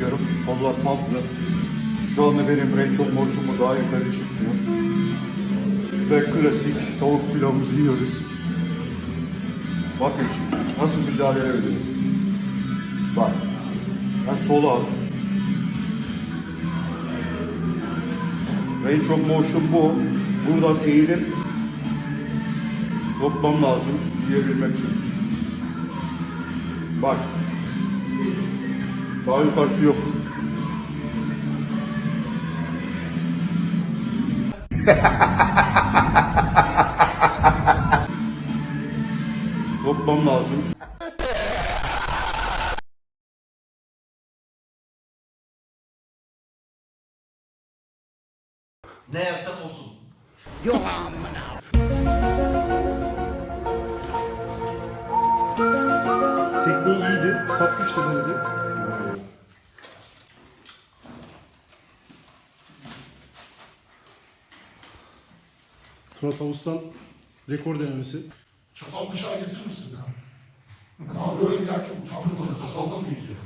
Diyorum. Kollar tatlı. Şu anda benim renk çok morçumu daha yukarı çıkmıyor. Ve klasik tavuk pilavımızı yiyoruz. Bakın şimdi nasıl mücadele ediyorum. Bak. Ben sola al. Range of motion bu. Buradan eğilip sokmam lazım yiyebilmek için. Bak. Daha yukarısı yok. Sokmam lazım. Ne yersen olsun. Tekniği iyiydi. Saf güç de Turat Avus'tan rekor denemesi. Çatal bıçağı getirir misin ya? Ya böyle yerken utandım bana. Çatalda mı yiyeceğim?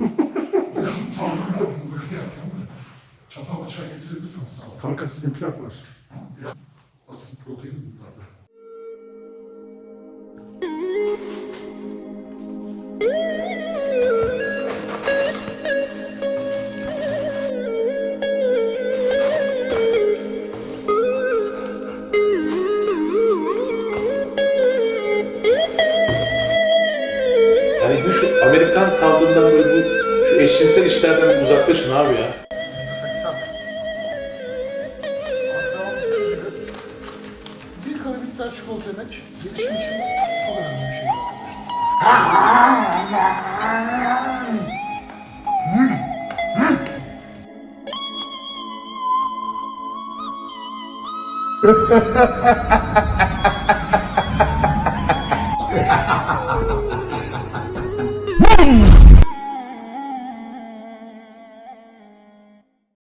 Biraz utandım ben böyle yerken de. Çatal bıçağı getirir misin sağ ol. Kanka sizin plak var. Asıl protein bunlarda. Bu şu Amerikan tavrından böyle bu şu eşcinsel işlerden uzaklaşın abi ya. Bir kare bitter çikolata yemek gelişim için çok önemli bir şey arkadaşlar.